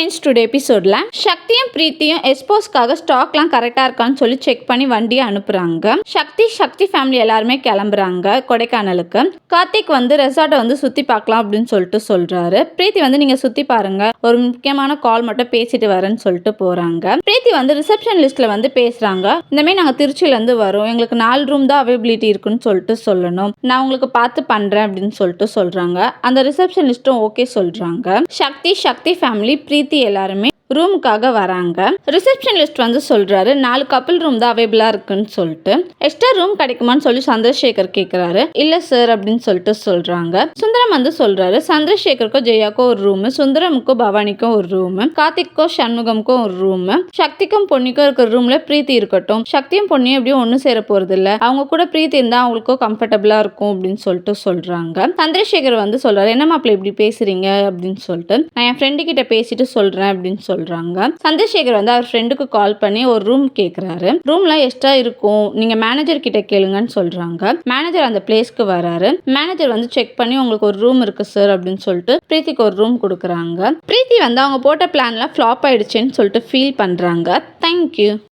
Friends today எபிசோடில் சக்தியும் பிரீத்தியும் எஸ்போஸ்க்காக ஸ்டாக்லாம் கரெக்டாக இருக்கான்னு சொல்லி செக் பண்ணி வண்டியை அனுப்புகிறாங்க சக்தி சக்தி ஃபேமிலி எல்லாருமே கிளம்புறாங்க கொடைக்கானலுக்கு. கார்த்திக் வந்து ரெசார்ட்டை வந்து சுற்றி பார்க்கலாம் அப்படின்னு சொல்லிட்டு சொல்கிறாரு பிரீத்தி வந்து நீங்கள் சுற்றி பாருங்க. ஒரு முக்கியமான கால் மட்டும் பேசிட்டு வரேன்னு சொல்லிட்டு போகிறாங்க பிரீத்தி வந்து ரிசப்ஷன் லிஸ்ட்டில் வந்து பேசுகிறாங்க இந்தமாரி நாங்கள் திருச்சியிலேருந்து வரோம். எங்களுக்கு நாலு ரூம் தான் அவைபிலிட்டி இருக்குன்னு சொல்லிட்டு சொல்லணும். நான் உங்களுக்கு பார்த்து பண்ணுறேன் அப்படின்னு சொல்லிட்டு சொல்கிறாங்க அந்த ரிசப்ஷன் லிஸ்ட்டும் ஓகே சொல்கிறாங்க சக்தி சக்தி ஃபேமிலி பிரீத்தி எல்லாருமே ரூமுக்காக வராங்க. ரிசப்ஷன் லிஸ்ட் வந்து சொல்றாரு நாலு கப்பல் ரூம் தான் அவைபிளா இருக்குன்னு சொல்லிட்டு. எக்ஸ்ட்ரா ரூம் கிடைக்குமான்னு சொல்லி சந்திரசேகர் கேட்குறாரு இல்ல சார் அப்படின்னு சொல்லிட்டு சொல்றாங்க. சுந்தரம் வந்து சொல்றாரு சந்திரசேகருக்கும் ஜெயாக்கும் ஒரு ரூம் சுந்தரமுக்கும் பவானிக்கும் ஒரு ரூம் கார்த்திக்கும் சண்முகமுக்கும் ஒரு ரூம் சக்திக்கும் பொன்னிக்கும் இருக்கிற ரூம்ல பிரீத்தி இருக்கட்டும். சக்தியும் பொன்னியும் எப்படியும் ஒன்றும் சேர போறது இல்ல அவங்க கூட பிரீத்தி இருந்தா அவங்களுக்கும் கம்ஃபர்டபுளா இருக்கும் அப்படின்னு சொல்லிட்டு சொல்றாங்க. சந்திரசேகர் வந்து சொல்றாரு என்ன மாப்பிள்ள இப்படி பேசுறீங்க? அப்படின்னு சொல்லிட்டு நான் என் ஃப்ரெண்டு கிட்ட பேசிட்டு சொல்றேன் அப்படின்னு சொல்றாங்க. சந்திரசேகர் வந்து அவர் ஃப்ரெண்டுக்கு கால் பண்ணி ஒரு ரூம் கேக்குறாரு. ரூம்லாம் எக்ஸ்ட்ரா இருக்கும். நீங்க மேனேஜர் கிட்ட கேளுங்கன்னு சொல்றாங்க. மேனேஜர் அந்த பிளேஸ்க்கு வராரு. மேனேஜர் வந்து செக் பண்ணி உங்களுக்கு ஒரு ரூம் இருக்கு சார் அப்படின்னு சொல்லிட்டு பிரீத்திக்கு ஒரு ரூம் கொடுக்குறாங்க. பிரீத்தி வந்து அவங்க போட்ட பிளான்லாம் ஃப்ளாப் ஆயிடுச்சுன்னு சொல்லிட்டு ஃபீல் பண்றாங்க. தேங்க்யூ